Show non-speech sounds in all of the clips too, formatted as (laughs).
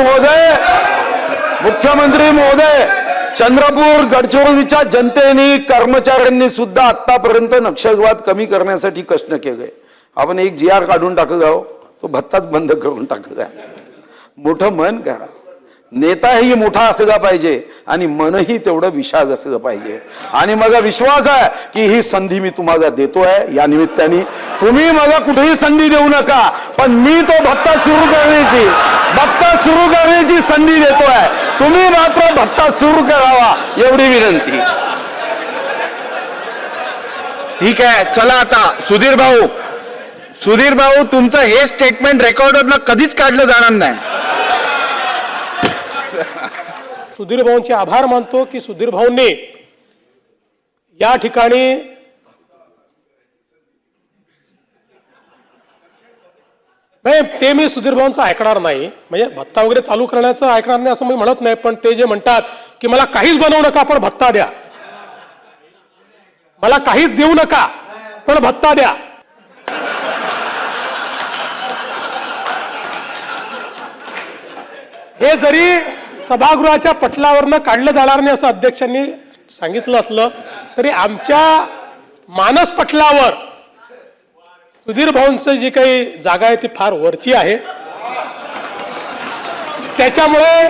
महोदय मुख्यमंत्री महोदय चंद्रपूर गडचिरोलीच्या जनतेने कर्मचाऱ्यांनी सुद्धा आतापर्यंत नक्षलवाद कमी करण्यासाठी कष्ट केले. आपण एक जी आर काढून टाकू गाव तो भत्ताच बंद करून टाकू मोठं मन करा. नेताही मोठा असला पाहिजे आणि मनही तेवढं विशाल असलं पाहिजे. आणि माझा विश्वास आहे की ही संधी मी तुम्हाला देतोय या निमित्ताने. तुम्ही मला कुठेही संधी देऊ नका पण मी तो भत्ता सुरू करण्याची भत्ता सुरू करण्याची संधी देतोय. तुम्ही मात्र भत्ता सुरू करावा एवढी विनंती. ठीक आहे चला आता. सुधीर भाऊ. सुधीर भाऊ तुमचं हे स्टेटमेंट रेकॉर्डरला कधीच काढलं जाणार नाही. सुधीर भाऊंचे आभार मानतो की सुधीर भाऊंनी या ठिकाणी नाही ते मी सुधीर भाऊंचं ऐकणार नाही. म्हणजे भत्ता वगैरे चालू करण्याचं ऐकणार नाही असं मी म्हणत नाही पण ते जे म्हणतात की मला काहीच बनवू नका पण भत्ता द्या. मला काहीच देऊ नका पण भत्ता द्या. हे जरी सभागृहाच्या पटलावरनं काढलं जाणार नाही असं अध्यक्षांनी सांगितलं असलं तरी आमच्या मानस पटलावर सुधीर भाऊंचं जी काही जागा आहे ती फार वरची आहे. त्याच्यामुळे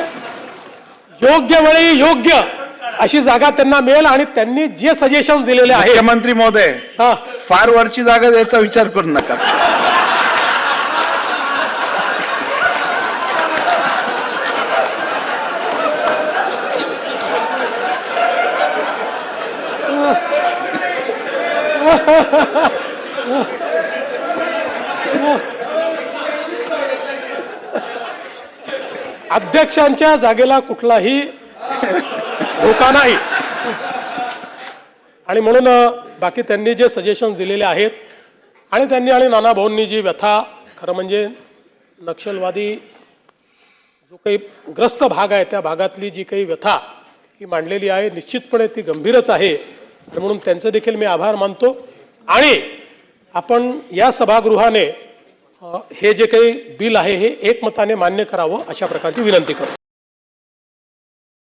योग्य वेळी योग्य अशी जागा त्यांना मिळेल आणि त्यांनी जे सजेशन दिलेले आहे मुख्यमंत्री महोदय हा. फार वरची जागा द्यायचा विचार करू नका. (laughs) अध्यक्षांच्या जागेला कुठलाही धोका नाही. आणि म्हणून बाकी त्यांनी जे सजेशन दिलेले आहेत आणि त्यांनी आणि नाना भाऊंनी जी व्यथा खरं म्हणजे नक्षलवादी जो काही ग्रस्त भाग आहे त्या भागातली जी काही व्यथा ही मांडलेली आहे निश्चितपणे ती गंभीरच आहे. म्हणून त्यांचं देखील मी आभार मानतो. आणि आपण या सभागृहाने हे जे काही बिल आहे हे एकमताने मान्य करावं अशा प्रकारची विनंती करतो.